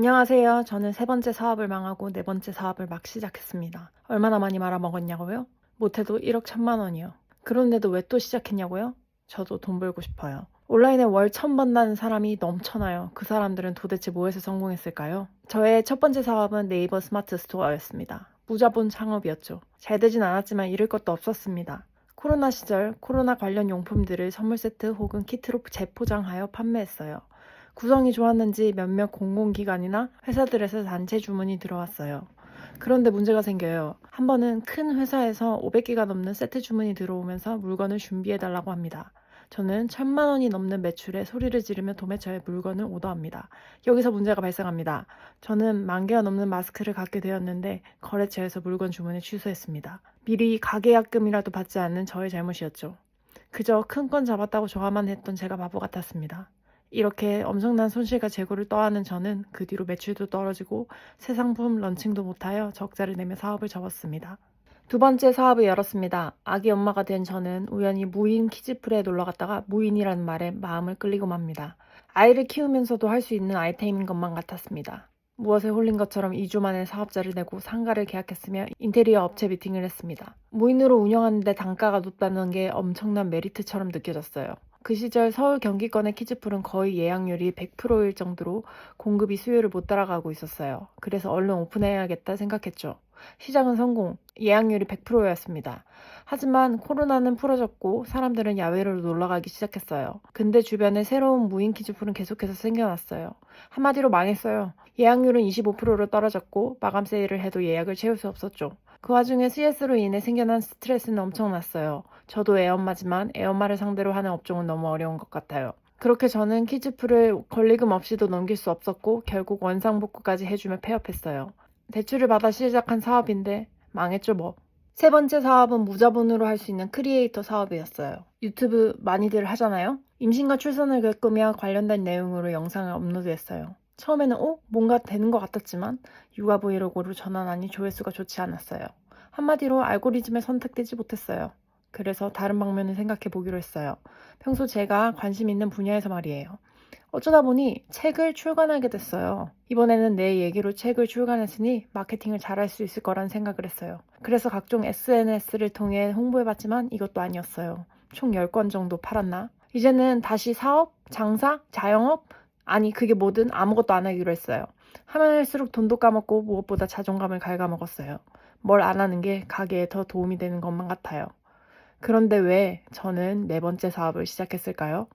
안녕하세요. 저는 세 번째 사업을 망하고 네 번째 사업을 막 시작했습니다. 얼마나 많이 말아먹었냐고요? 못해도 1억 천만 원이요. 그런데도 왜 또 시작했냐고요? 저도 돈 벌고 싶어요. 온라인에 월 천 번다는 사람이 넘쳐나요. 그 사람들은 도대체 뭐해서 성공했을까요? 저의 첫 번째 사업은 네이버 스마트 스토어였습니다. 무자본 창업이었죠. 잘 되진 않았지만 잃을 것도 없었습니다. 코로나 시절 코로나 관련 용품들을 선물 세트 혹은 키트로 재포장하여 판매했어요. 구성이 좋았는지 몇몇 공공기관이나 회사들에서 단체 주문이 들어왔어요. 그런데 문제가 생겨요. 한 번은 큰 회사에서 500개가 넘는 세트 주문이 들어오면서 물건을 준비해달라고 합니다. 저는 천만 원이 넘는 매출에 소리를 지르며 도매처에 물건을 오더합니다. 여기서 문제가 발생합니다. 저는 만 개가 넘는 마스크를 갖게 되었는데 거래처에서 물건 주문을 취소했습니다. 미리 가계약금이라도 받지 않는 저의 잘못이었죠. 그저 큰 건 잡았다고 좋아만 했던 제가 바보 같았습니다. 이렇게 엄청난 손실과 재고를 떠안은 저는 그 뒤로 매출도 떨어지고 새 상품 런칭도 못하여 적자를 내며 사업을 접었습니다. 두 번째 사업을 열었습니다. 아기 엄마가 된 저는 우연히 무인 키즈풀에 놀러 갔다가 무인이라는 말에 마음을 끌리고 맙니다. 아이를 키우면서도 할 수 있는 아이템인 것만 같았습니다. 무엇에 홀린 것처럼 2주 만에 사업자를 내고 상가를 계약했으며 인테리어 업체 미팅을 했습니다. 무인으로 운영하는데 단가가 높다는 게 엄청난 메리트처럼 느껴졌어요. 그 시절 서울 경기권의 키즈풀은 거의 예약률이 100%일 정도로 공급이 수요를 못 따라가고 있었어요. 그래서 얼른 오픈해야겠다 생각했죠. 시장은 성공, 예약률이 100%였습니다. 하지만 코로나는 풀어졌고 사람들은 야외로 놀러가기 시작했어요. 근데 주변에 새로운 무인 키즈풀은 계속해서 생겨났어요. 한마디로 망했어요. 예약률은 25%로 떨어졌고 마감 세일을 해도 예약을 채울 수 없었죠. 그 와중에 CS로 인해 생겨난 스트레스는 엄청났어요. 저도 애엄마지만 애엄마를 상대로 하는 업종은 너무 어려운 것 같아요. 그렇게 저는 키즈풀을 권리금 없이도 넘길 수 없었고 결국 원상복구까지 해주며 폐업했어요. 대출을 받아 시작한 사업인데 망했죠 뭐. 세 번째 사업은 무자본으로 할 수 있는 크리에이터 사업이었어요. 유튜브 많이들 하잖아요? 임신과 출산을 겪으며 관련된 내용으로 영상을 업로드했어요. 처음에는 어? 뭔가 되는 것 같았지만 육아 브이로그로 전환하니 조회수가 좋지 않았어요. 한마디로 알고리즘에 선택되지 못했어요. 그래서 다른 방면을 생각해 보기로 했어요. 평소 제가 관심 있는 분야에서 말이에요. 어쩌다 보니 책을 출간하게 됐어요. 이번에는 내 얘기로 책을 출간했으니 마케팅을 잘할 수 있을 거란 생각을 했어요. 그래서 각종 SNS를 통해 홍보해봤지만 이것도 아니었어요. 총 10권 정도 팔았나? 이제는 다시 사업, 장사, 자영업? 아니 그게 뭐든 아무것도 안 하기로 했어요. 하면 할수록 돈도 까먹고 무엇보다 자존감을 갉아먹었어요. 뭘 안 하는 게 가게에 더 도움이 되는 것만 같아요. 그런데 왜 저는 네 번째 사업을 시작했을까요?